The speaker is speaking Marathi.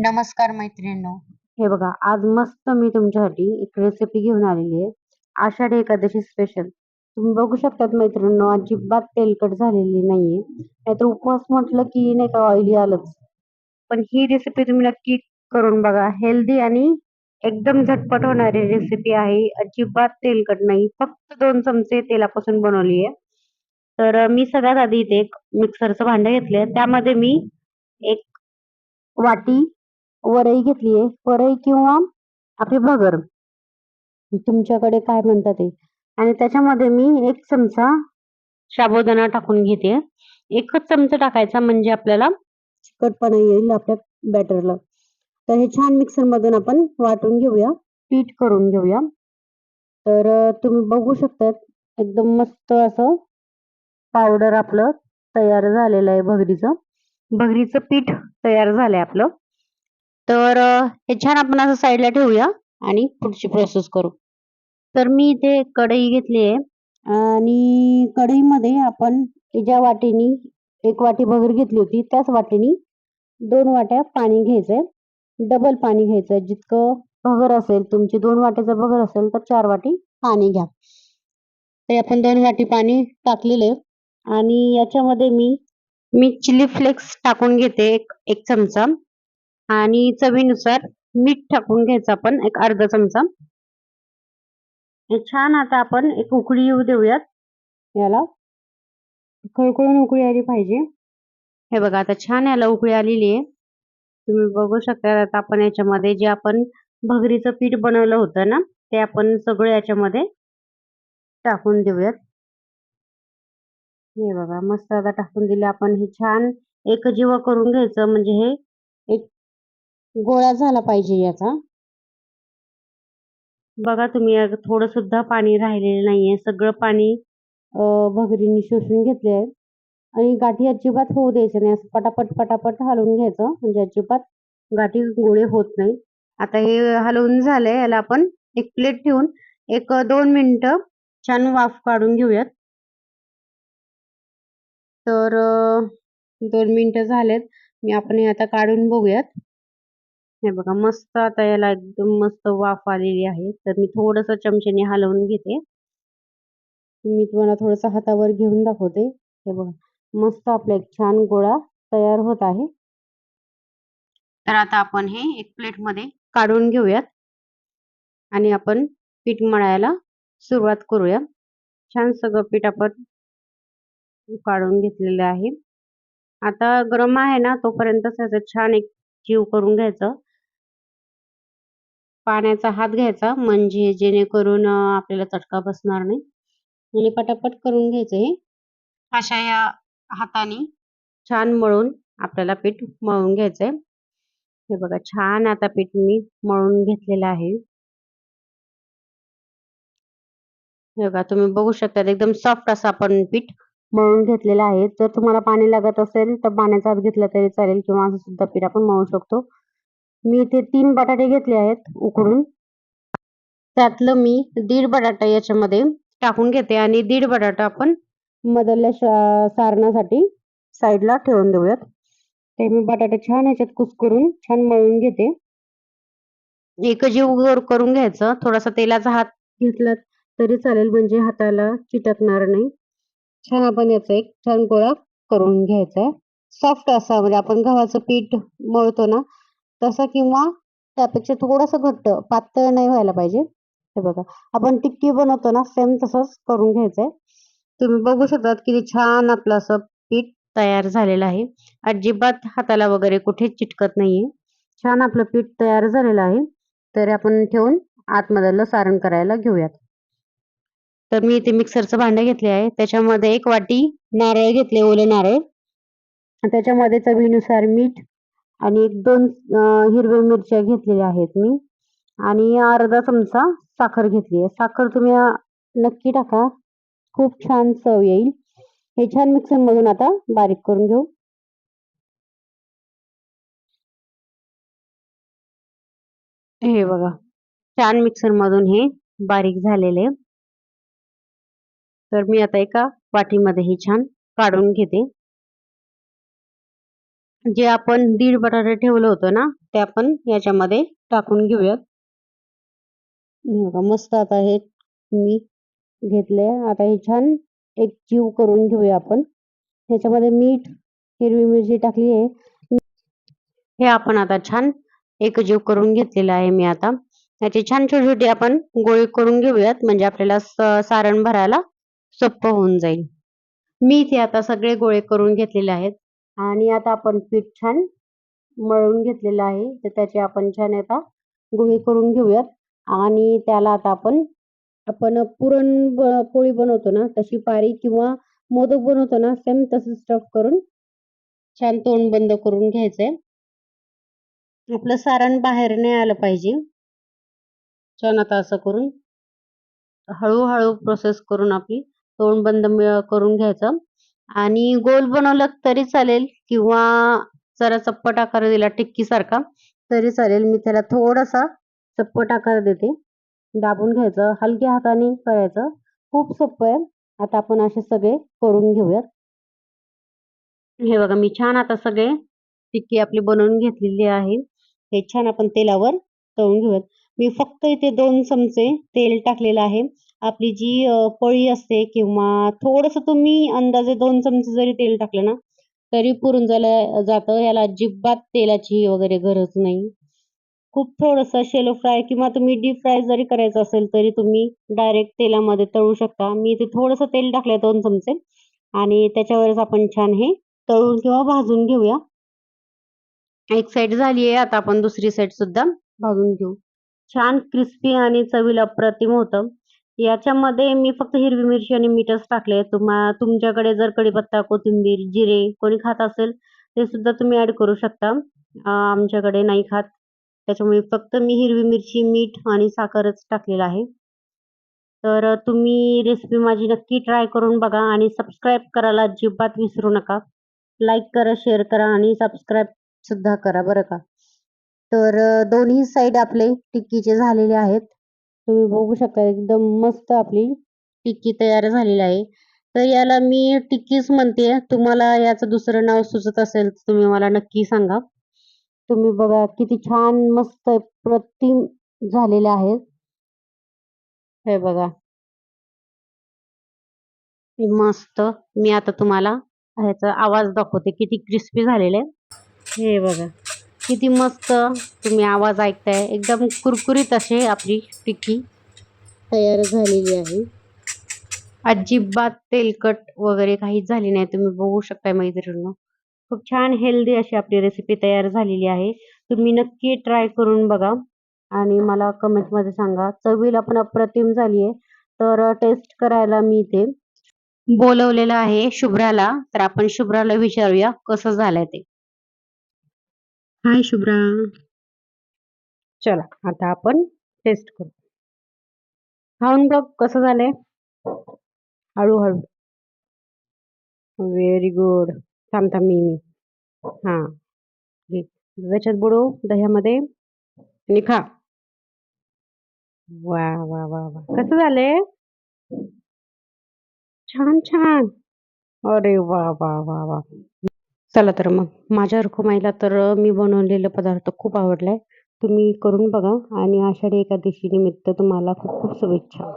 नमस्कार मैत्रिणींनो. हे बघा आज मस्त मी तुमच्यासाठी एक रेसिपी घेऊन आलेली आहे. आषाढी एकादशी स्पेशल तुम्ही बघू शकतात मैत्रिणींनो अजिबात तेलकट झालेली नाहीये. नाहीतर उपवास म्हटलं की नाही का ऑइली आलंच. पण ही रेसिपी तुम्ही नक्की करून बघा. हेल्दी आणि एकदम झटपट होणारी रेसिपी आहे. अजिबात तेलकट नाही. फक्त दोन चमचे तेलापासून बनवली आहे. तर मी सगळ्यात आधी इथे एक मिक्सरचं भांडं घेतलंय. त्यामध्ये मी एक वाटी वरई घेतलीये वरई किंवा आपली भगर. तुमच्याकडे काय म्हणतात ते? आणि त्याच्यामध्ये मी एक चमचा साबुदाणा टाकून घेते. एकच चमचा टाकायचा म्हणजे आपल्याला चिकटपणा येईल आपल्या बॅटरला. तर हे छान मिक्सर मधून आपण वाटून घेऊया. पीठ करून घेऊया. तर तुम्ही बघू शकता एकदम मस्त असं पावडर आपलं तयार झालेलं आहे भगरीचं. भगरीचं पीठ तयार झालंय आपलं. तर हे छान आपण असं साईडला ठेवूया आणि पुढची प्रोसेस करू. तर मी इथे कढई घेतली आहे आणि कढईमध्ये आपण ज्या वाटीनी एक वाटी भगर घेतली होती त्याच वाटीनी दोन वाट्या पाणी घ्यायचंय. डबल पाणी घ्यायचंय. जितकं भगर असेल तुमची दोन वाट्याचं भगर असेल तर चार वाटी पाणी घ्या. ते आपण दोन वाटी पाणी टाकलेले आणि याच्यामध्ये मी मी चिली फ्लेक्स टाकून घेते एक एक चमचा. आणि चवीनुसार मीठ टाकून घ्यायचं आपण एक अर्धा चमचा. छान आता आपण एक उकळी येऊ देऊयात. याला खळखळून उकळी आली पाहिजे. हे बघा आता छान याला उकळी आलेली आहे. तुम्ही बघू शकता आता आपण याच्यामध्ये जे आपण भगरीचं पीठ बनवलं होतं ना ते आपण सगळं याच्यामध्ये टाकून देऊयात. हे बघा मस्त आता टाकून दिले आपण. हे छान एकजीव करून घ्यायचं म्हणजे हे गोळा झाला पाहिजे याचा. बघा तुम्ही थोडं सुद्धा पाणी राहिलेलं नाहीये. सगळं पाणी अं, भगरीने शोषून घेतले आहे आणि गाठी अजिबात होऊ द्यायचं नाही. असं पटापट पटापट हलवून घ्यायचं. म्हणजे अजिबात गाठी गोळे होत नाही. आता हे हलवून झालंय. याला आपण एक प्लेट ठेवून एक दोन मिनिटं छान वाफ काढून घेऊयात. तर दोन मिनिटं झालेत. मी आपण हे आता काढून बघूयात. हे बघा मस्त आता याला एकदम मस्त वाफ आलेली आहे. तर मी थोडस चमच्याने हलवून घेते. मी तुम्हाला थोडस हातावर घेऊन दाखवते. हे बघा मस्त आपला एक छान गोळा तयार होत आहे. तर आता आपण हे एक प्लेटमध्ये काढून घेऊयात. आणि आपण पीठ मळायला सुरुवात करूया. छान सगळं पीठ आपण काढून घेतलेलं आहे. आता गरम आहे ना तोपर्यंत त्याचं छान एक जीव करून घ्यायचं. पाण्याचा हात घ्यायचा म्हणजे जेणेकरून आपल्याला चटका बसणार नाही. आणि पटापट करून घ्यायचं हे. अशा या हाताने छान मळून आपल्याला पीठ मळून घ्यायचंय हे बघा छान आता पीठ मी मळून घेतलेलं आहे. हे बघा तुम्ही बघू शकता एकदम सॉफ्ट असं आपण पीठ मळून घेतलेलं आहे. जर तुम्हाला पाणी लागत असेल तर पाण्याचा हात घेतला तरी चालेल किंवा असं सुद्धा पीठ आपण मळू शकतो. मी इथे तीन बटाटे घेतले आहेत उकडून. त्यातलं मी दीड बटाटा याच्यामध्ये टाकून घेते आणि दीड बटाटा आपण मधल्या सारणासाठी साईडला ठेवून देऊयात. ते मी बटाटे छान याच्यात कुस्करून छान मळून घेते. एकजीव जीव करून घ्यायचं थोडासा तेलाचा हात घेतला तरी चालेल म्हणजे हाताला चिटकणार नाही. छान आपण याचा एक छान गोळा करून घ्यायचा आहे. सॉफ्ट असा म्हणजे आपण गव्हाचं पीठ मळतो ना तसं किंवा त्यापेक्षा थोडंसं घट्ट पातळ नाही व्हायला पाहिजे. हे बघा आपण टिक्की बनवतो ना सेम तसंच करून घ्यायचंय. तुम्ही बघू शकता किती छान आपलं असं पीठ तयार झालेलं आहे. अजिबात हाताला वगैरे कुठेच चिटकत नाहीये. छान आपलं पीठ तयार झालेलं आहे. तर आपण ठेवून आतमधलं सारण करायला घेऊयात. तर मी इथे मिक्सरचं भांडं घेतले आहे. त्याच्यामध्ये एक वाटी नारळ घेतले ओले नारळ. त्याच्यामध्ये चवीनुसार मीठ आणि एक दोन हिरव्या मिरच्या घेतलेल्या आहेत मी. आणि अर्धा चमचा साखर घेतली आहे. साखर तुम्ही नक्की टाका. खूप छान चव येईल. हे छान मिक्सर मधून आता बारीक करून घेऊ. हे बघा. छान मिक्सर मधून हे बारीक झालेले. तर मी आता एका वाटीमध्ये हे छान काढून घेते. जे आपण दीड बटाटे ठेवलं होतं ना ते आपण याच्यामध्ये टाकून घेऊयात मस्त आता हे मी घेतले आता हे छान एक जीव करून घेऊया आपण. ह्याच्यामध्ये मीठ हिरवी मिरची टाकली आहे. हे आपण आता छान एकजीव करून घेतलेला आहे मी आता. याची छान छोटी छोटी आपण गोळी करून घेऊयात म्हणजे आपल्याला सारण भरायला सोपं होऊन जाईल. मी इथे आता सगळे गोळे करून घेतलेले आहेत. आणि आता आपण पीठ छान मळून घेतलेलं आहे. तर त्याचे आपण छान आता गोळे करून घेऊयात. आणि त्याला आता आपण आपण पुरण पोळी बनवतो ना तशी पारी किंवा मोदक बनवतो ना सेम तसं स्टफ करून छान तोंड बंद करून घ्यायचंय. आपलं सारण बाहेर नाही आलं पाहिजे. छान आता असं करून हळूहळू प्रोसेस करून आपली तोंड बंद मिळ- करून घ्यायचं. आणि गोल बनवलं तरी चालेल किंवा जरा चप्पट आकार दिला टिक्कीसारखा तरी चालेल. मी त्याला थोडासा चप्पट आकार देते. दाबून घ्यायचं हलक्या हाताने करायचं. खूप सोपं आहे. आता आपण असे सगळे करून घेऊयात. हे बघा मी छान आता सगळे टिक्की आपली बनवून घेतलेली आहे. हे छान आपण तेलावर तळून घेऊयात. मी फक्त इथे दोन चमचे तेल टाकलेलं आहे. आपली जी अ, असते किंवा थोडंसं तुम्ही अंदाजे दोन चमचे जरी तेल टाकलं ना तरी पुरून झालं जातं. याला अजिबात तेलाची वगैरे गरज नाही. खूप थोडंसं शेलो फ्राय किंवा तुम्ही डीप फ्राय जरी करायचं असेल तरी तुम्ही डायरेक्ट तेलामध्ये तळू शकता. मी इथे थोडंसं तेल टाकलंय दोन चमचे आणि त्याच्यावरच आपण छान हे तळून किंवा भाजून घेऊया. एक साइड झाली आहे आता आपण दुसरी साइड सुद्धा भाजून घेऊ. छान क्रिस्पी आणि चवीला अप्रतिम होतं. याच्यामध्ये मी फक्त हिरवी मिरची आणि मीठच टाकले तुम्हा तुमच्याकडे जर कढीपत्ता कोथिंबीर जिरे कोणी खात असेल ते सुद्धा तुम्ही ऍड करू शकता. आमच्याकडे नाही खात. त्याच्यामुळे फक्त मी हिरवी मिरची मीठ आणि साखरच टाकलेलं आहे. तर तुम्ही रेसिपी माझी नक्की ट्राय करून बघा आणि सबस्क्राईब करायला अजिबात विसरू नका. लाईक करा शेअर करा आणि सबस्क्राईब सुद्धा करा बरं का. तर दोन्ही साईड आपले टिक्कीचे झालेले आहेत. तुम्ही बघू शकता एकदम मस्त आपली टिक्की तयार झालेली आहे. तर याला मी टिक्कीच म्हणते. तुम्हाला याचं दुसरं नाव सुचत असेल तर तुम्ही मला नक्की सांगा. तुम्ही बघा किती छान मस्त प्रतिम झालेले आहेत हे बघा. मस्त. मी आता तुम्हाला ह्याचा आवाज दाखवते. किती क्रिस्पी झालेले. हे बघा. किती मस्त तुम्ही आवाज ऐकताय. एकदम कुरकुरीत असे आपली टिक्की तयार झालेली आहे. अजिबात तेलकट वगैरे काहीच झाली नाही. तुम्ही बघू शकताय मैत्रिणी खूप छान हेल्दी अशी आपली रेसिपी तयार झालेली आहे. तुम्ही नक्की ट्राय करून बघा. आणि मला कमेंटमध्ये सांगा. चवीला पण अप्रतिम झाली आहे. तर टेस्ट करायला मी इथे बोलवलेलं आहे शुभ्राला. तर आपण शुभ्राला विचारूया कसं झालंय ते. हाय शुभ्रा. चला आता आपण टेस्ट करू. खाऊन बघ कसं झालंय? हळूहळू. व्हेरी गुड थांब थांब मी मी. हां. त्याच्यात बुडू दह्यामध्ये. आणि खा. वा वा वा वा. कसं झालंय? छान छान. अरे वा वा वा वा. चला तर मग. माझ्या रुखुमाईला तर मी बनवलेला पदार्थ खूप आवडला आहे तुम्ही करून बघा आणि आषाढी एकादशी निमित्त तुम्हाला खूप खूप शुभेच्छा.